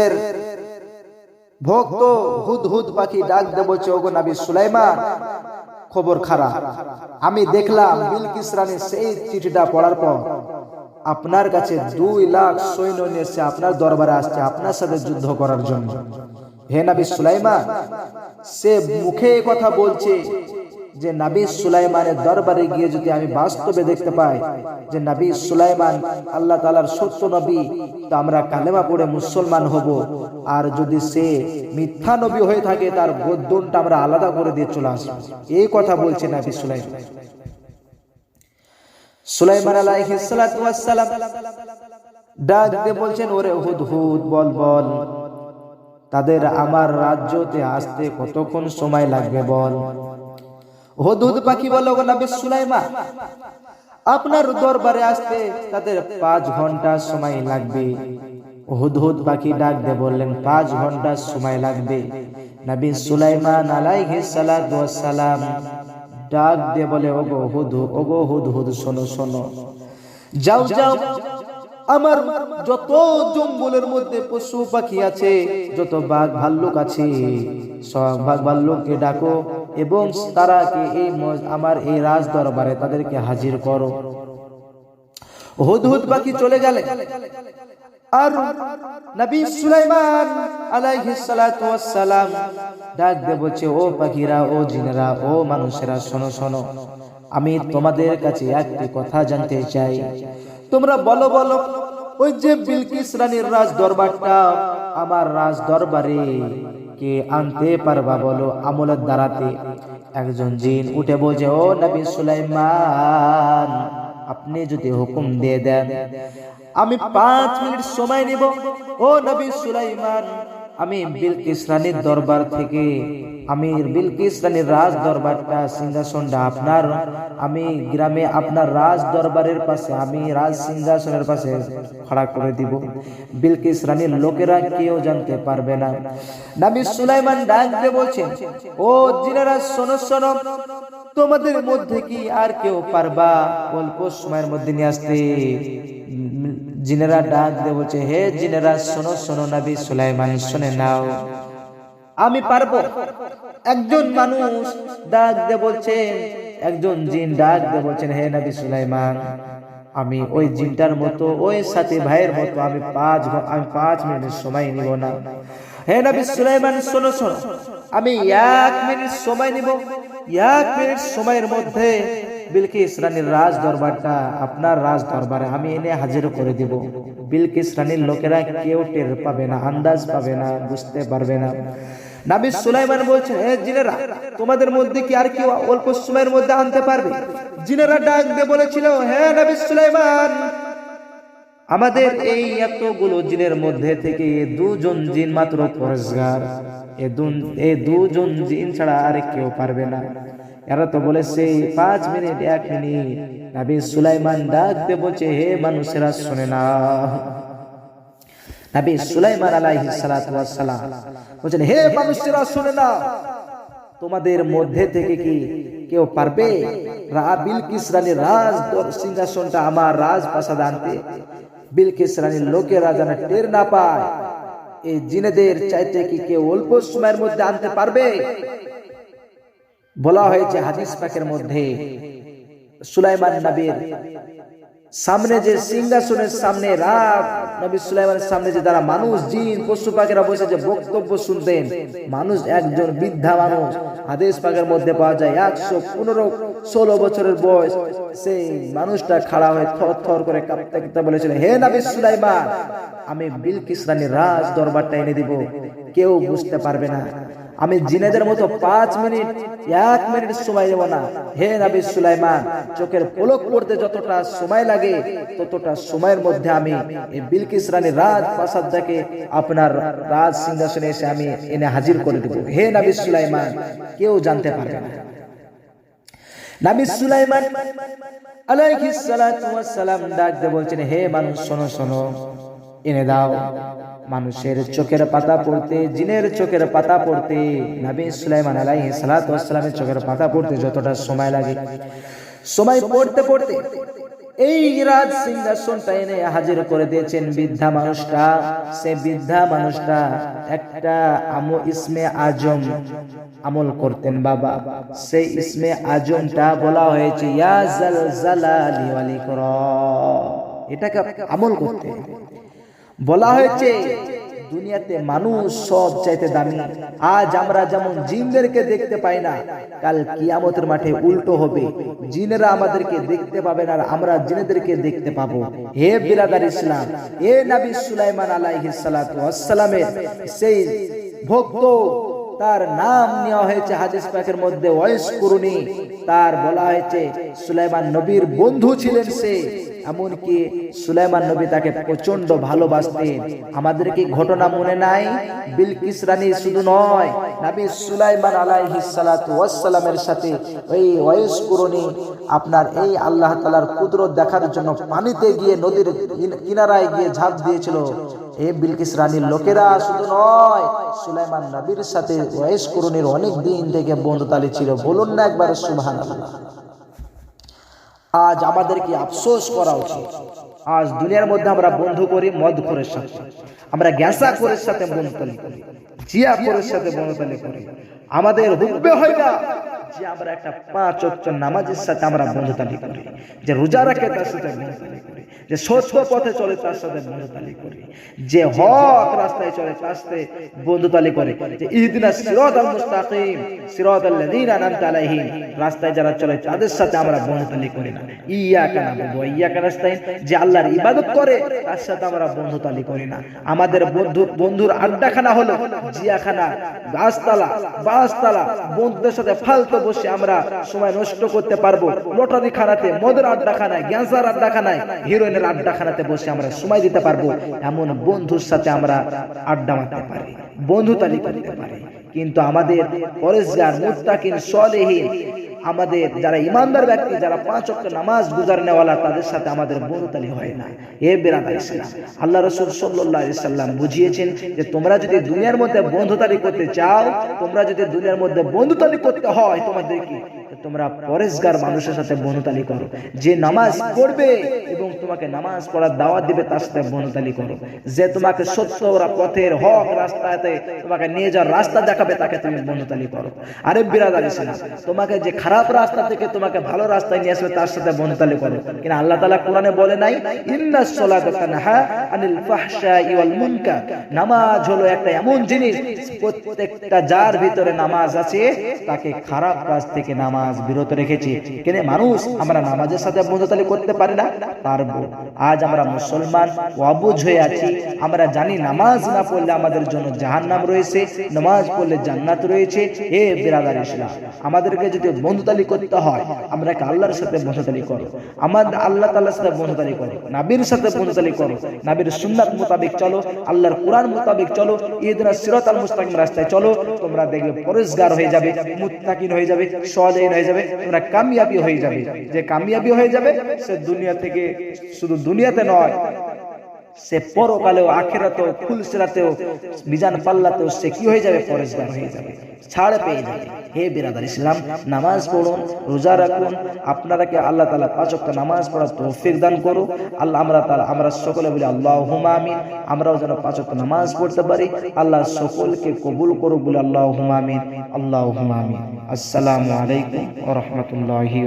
এর ভক্ত হুদ হুদ পাখি ডাক দে বলছে, ওগো নবী সুলাইমান, খবর খারাপ। আমি দেখলাম বিলকিস রানী সেই চিঠিটা পড়ার পর আপনার কাছে দুই লাখ সৈন্য নিয়ে এসে আপনার দরবারে আসছে, আপনার সাথে যুদ্ধ করার জন্য। হে নবী সুলাইমান, সে মুখে কথা বলছে যে নবী সুলাইমানের দরবারে গিয়ে যদি আমি বাস্তবে দেখতে পাই যে নবী সুলাইমান আল্লাহ তালার সত্য নবী, তো আমরা কালেমা পড়ে মুসলমান হব। আর যদি সে মিথ্যা নবী হয়ে থাকে, তার গদ্দনটা আমরা আলাদা করে দিয়ে চলে আসব। এই কথা বলছে নবী সুলাইমান। সুলাইমান আলাইহিস সালাতু ওয়াস ডাক দিয়ে বলছেন, ওরে হুদ হুদ বল বল। তাদের আমার রাজ্যতে আসতে কতক্ষণ সময় লাগবে বল? হুদহুদ পাখি বলো নবী সুলাইমান, আপনার দরবারে আসতে তাদের পাঁচ ঘণ্টা সময় লাগবে। হুদহুদ পাখি ডাক দিয়ে বললেন, পাঁচ ঘণ্টা সময় লাগবে। নবী সুলাইমান আলাইহিস সালাতু সালাম ডাক দিয়ে বলে, ওগো হুদ ওগো হুদ হুদ শোনো শোনো। যাও যাও। আমার যত জঙ্গলের মধ্যে পশু পাখি আছে, যত বাঘ ভাল্লুক আছে, সব বাঘ ভাল্লুককে ডাকো। এবং তারাকে এই আমার এই রাজ দরবারে তাদেরকে হাজির করো। হুদ হুদ পাখি চলে গেলে। আর নবী সুলাইমান আলাইহিস সালাতু ওয়াস সালাম ডাক বলছে ও পাখিরা, ও জিনেরা, ও মানুষেরা, শোনো শোনো, আমি তোমাদের কাছে একটি কথা জানতে চাই। তোমরা বলো বলো, ওই যে বিলকিস রানীর রাজ দরবারটা আমার রাজ দরবারে কে আনতে পারবা বলো, আমলের দ্বারাতে। একজন জিন উঠে বলছে, ও নবী সুলাইমান, আপনি যদি হুকুম দিয়ে দেন, আমি পাঁচ মিনিট সময় নিব। ও নবী সুলাইমান, আমি বিলকিস রানীর দরবার থেকে আমি বিলকিস রানীর রাজ দরবারটা সিংহাসনটা আপনার, আমি গ্রামে আপনার রাজ দরবারের পাশে, আমি রাজ সিংহাসনের পাশে খড়া করে দিব। বিলকিস রানীর লোকেরা কেউ জানতে পারবে না। নবী সুলাইমান ডাক দিয়ে বলছেন ও জিনারা, শোনো শোনো, তোমাদের মধ্যে কি আর কেউ পারবা? অল্প সময়ের মধ্যে নিয়ে আসতে। জিনেরা ডাক দিয়ে বলছে, হে জিনেরা, শোনো শোনো, নবী সুলাইমান, শুনে নাও। আমি পারব। একজন মানুষ ডাক দিয়ে বলছেন একজন জিন ডাক দিয়ে বলছেন, হে নবী সুলাইমান, আমি ওই জিনটার মতো, ওই সাথে ভাইয়ের মতো, আমি পাঁচ আমি পাঁচ মিনিট সময় নিব না। হে নবী সুলাইমান, শোনো শোনো, আমি এক মিনিট সময় নিব। এক মিনিট সময়ের মধ্যে বিলকিস রানীর রাজ দরবারটা আপনার রাজ দরবারে আমি এনে হাজির করে দিব। বিলকিস রানীর লোকেরা কেউ টের পাবে না, আন্দাজ পাবে না, বুঝতে পারবে না। নাবি সুলাইমান বলছে হে জিনেরা, তোমাদের মধ্যে কি আর কেউ অল্প সময়ের মধ্যে আনতে পারবে? জিনেরা ডাক দিয়ে বলেছিল, হে নবী সুলাইমান, আমাদের এই এতগুলো জিনের মধ্যে থেকে দুজন জিন মাত্র পরেশগার। এ দুজন জিন ছাড়া আর কেউ পারবে না। এরা তো বলেছে, পাঁচ মিনিট, এক মিনিট। নবী সুলাইমান ডাক দিয়ে বলছে, হে মানুষেরা, শুনে না। নবী সুলাইমান আলাইহিস সালাতু ওয়াস সালাম বলছেন, হে মানুষেরা, শুনে না তোমাদের মধ্যে থেকে কি কেউ পারবে? রা, বিলকিস রানীর রাজ সিংহাসনটা আমার রাজ প্রাসাদ আনতে। বিলকিস রানীর লোকেরা যেন টের না পায়। এই জিনেদের চাইতে কি কেউ অল্প সময়ের মধ্যে আনতে পারবে? বলা হয়েছে হাদিস পাকের মধ্যে, সুলাইমান নবীর সামনে যে সিংহাসনের সামনে রাত নবী সুলাইমানের সামনে যে তারা মানুষ, জিন, পশু পাখিরা বসে যে বক্তব্য শুনতেন মানুষ একজন বৃদ্ধা মানুষ। আদেশ পাকের মধ্যে পাওয়া যায়, একশো পনেরো ষোলো বছরের বয়স। সেই মানুষটা খাড়া হয়ে থর থর করে কাঁপতে কাঁপতে বলেছিল, হে নবী সুলাইমান, আমি বিলকিস রানীর রাজ দরবারটা এনে দিব। কেউ বুঝতে পারবে না। আমি জিনেদের মতো পাঁচ মিনিট এক মিনিট সময় নেব না। হে নবী সুলাইমান চোখের পলক পড়তে যতটা সময় লাগে ততটা সময়ের মধ্যে আমি এই বিলকিস রানী রাজ প্রাসাদটাকে আপনার রাজ সিংহাসনে এসে আমি এনে হাজির করে দেব। হে নবী সুলাইমান কেউ জানতে পারবে না। নবী সুলাইমান আলাইহিস সালাতু ওয়াস সালাম ডাক দিয়ে বলছেন হে মানুষ শোনো শোনো। এনে দাও। মানুষের চোখের পাতা পড়তে, জিনের চোখের পাতা পড়তে, নবী সুলাইমান আলাইহিস সালাতু ওয়াস সালামের চোখের পাতা পড়তে যতটা সময় লাগে। সময় পড়তে পড়তে এই রাজ সিংহাসনটা এনে হাজির করে দিয়েছেন বৃদ্ধা মানুষটা। সে বৃদ্ধা মানুষটা একটা আমো ইসমে আজম আমল করতেন বাবা। সেই ইসমে আজমটা বলা হয়েছে, ইয়া জালজালালি ওয়াল এটাকে আমল করতে। বলা হয়েছে, দুনিয়াতে মানুষ সব চাইতে দামি। আজ আমরা যেমন জিনদেরকে দেখতে পাই না, কাল কিয়ামতের মাঠে উল্টো হবে। জিনেরা আমাদেরকে দেখতে পাবে না আমরা জিনেদেরকে দেখতে পাবো। হে বিরাদার ইসলাম হে নবী সুলাইমান আলাইহিস সালাতু ওয়াসসালামের সেই ভক্ত, তার নাম নেওয়া হয়েছে হাদিস পাকের মধ্যে ওয়াইস কুরুনি তার বলা হয়েছে, সুলাইমান নবীর বন্ধু ছিলেন সে। এমনকি সুলাইমান নবী তাকে প্রচণ্ড ভালোবাসতেন। আমাদের কি ঘটনা মনে নাই? বিলকিস রানী শুধু নয়, নবী সুলাইমান আলাইহিস সালাতু ওয়াসসালামের সাথে ওই ওয়াইস কুরুনি আপনার এই আল্লাহ তাআলার কুদরত দেখার জন্য পানিতে গিয়ে নদীর কিনারায় গিয়ে ঝাঁপ দিয়েছিল। এই বিলকিস রানীর লোকেরা শুধু নয়, সুলাইমান নবীর সাথে ওয়াইস কুরুনির অনেক দিন থেকে বন্ধুতালি ছিল। বলুন না একবার সুবহানাল্লাহ। আজ আমাদেরকে আফসোস করা উচিত। আজ দুনিয়ার মধ্যে আমরা বন্ধু করি মদ করে সাথে। আমরা গ্যাসা খোরের সাথে বন্ধুতালি করি, জিয়া খোরের সাথে বন্ধুতালি করি। আমাদের হুকবে হয় না যে আমরা একটা পাঁচ নামাজের সাথে আমরা বন্ধুতালি করি, যে রোজা রাখে তার সাথে বন্ধুতালি করি। যে সত্য পথে চলে তার সাথে বন্ধুতালি করি। যে হক রাস্তায় চলে তার সাথে বন্ধুতালি করে। যে ইহদিনা সিরাতাল মুস্তাকিম, সিরাতাল লাযিনা আনআমতা আলাইহিম, রাস্তায় যারা চলে তাদের সাথে আমরা বন্ধুতালি করি না। ইয়াকা নাবুদু ওয়া ইয়াকা নাস্তাইন যে আল্লাহর ইবাদত করে, তার সাথে আমরা বন্ধুতালি করি না। আমাদের বন্ধু, বন্ধুর আড্ডাখানা হলো জিয়াখানা, গাছতলা বাসতলা বন্ধুদের সাথে ফালতু বসে আমরা সময় নষ্ট করতে পারব। লটারি খানাতে মদের আড্ডাখানায়, গ্যাসের আড্ডাখানায় হিরোইনের আড্ডাখানাতে বসে আমরা সময় দিতে পারব, এমন বন্ধুর সাথে আমরা আড্ডা মারতে পারি বন্ধুতালি করতে পারি। কিন্তু আমাদের পরেশগার, মুত্তাকিন, সলেহীন, আমাদের যারা ইমানদার ব্যক্তি, যারা পাঁচ অক্ট নামাজ গুজারনেওয়ালা তাদের সাথে আমাদের বন্ধুতালি হয় না। এ বেরাদার ইসলাম, আল্লাহ রসুল সাল্লাহ সাল্লাম বুঝিয়েছেন যে তোমরা যদি দুনিয়ার মধ্যে বন্ধুতালি করতে চাও, তোমরা যদি দুনিয়ার মধ্যে বন্ধুতালি করতে হয় তোমাদেরকে তোমরা পরেশগার মানুষের সাথে বন্ধুতালি করো। যে নামাজ পড়বে এবং তোমাকে নামাজ পড়ার দাওয়াত দিবে, তার সাথে বনতালি করো। যে তোমাকে সত্য ওরা পথের হক রাস্তাতে তোমাকে নিয়ে যাওয়ার রাস্তা দেখাবে, তাকে তুমি বন্ধুতালি করো। আরে বিরাদার ইসলাম তোমাকে যে খারাপ রাস্তা থেকে তোমাকে ভালো রাস্তায় নিয়ে আসবে, তার সাথে বন্ধুতালি করো। কিনা আল্লাহ তালা কোরআনে বলে নাই, ইন্না সলাতা আনিল ফাহশাই ওয়াল মুনকার। নামাজ হলো একটা এমন জিনিস, প্রত্যেকটা যার ভিতরে নামাজ আছে, তাকে খারাপ কাজ থেকে নামাজ বিরত রেখেছে। কেন মানুষ আমরা নামাজের সাথে বন্ধুতালি করতে পারি না? পারব। আজ আমরা মুসলমান, অবুঝ হয়ে আছি। আমরা জানি নামাজ না পড়লে আমাদের জন্য জাহান্নাম রয়েছে, নামাজ পড়লে জান্নাত রয়েছে। এ বিরাদার ইসলাম, আমাদেরকে যদি বন্ধুতালি করতে হয়, আমরা আল্লাহর সাথে বন্ধুতালি করো আমাদের আল্লাহ তাআলার সাথে বন্ধুতালি করো নাবির সাথে বন্ধুতালি করো নাবির সুন্নাত মোতাবেক চলো, আল্লাহর কোরআন মোতাবেক চলো ইদিনা সিরাতাল মুস্তাকিম রাস্তায় চলো, তোমরা দেখবে পরিষ্কার হয়ে যাবে, মুত্তাকিন হয়ে যাবে সদেন হয়ে যাবে, তোমরা কামিয়াবি হয়ে যাবে। যে কামিয়াবি হয়ে যাবে, সে দুনিয়া থেকে শুধু দুনিয়াতে নয় সে পরকালেও আখেরাতেও ফুলসিরাতেও মিজান পাল্লাতেও সে কি হয়ে যাবে? পরেশগার হয়ে যাবে। ছাড় পেয়ে যাবে। হে বিরাদার ইসলাম, নামাজ পড়ুন, রোজা রাখুন। আপনারা কি আল্লাহ তালা পাঁচ ওয়াক্ত নামাজ পড়ার তৌফিক দান করো আল্লাহ আমরা তালা আমরা সকলে বলি আল্লাহ হুমামিন আমরাও যেন পাঁচ ওয়াক্ত নামাজ পড়তে পারি। আল্লাহ সকলকে কবুল করুক বলে আল্লাহ হুমামিন আল্লাহ হুমামিন আসসালামু আলাইকুম রাহমাতুল্লাহি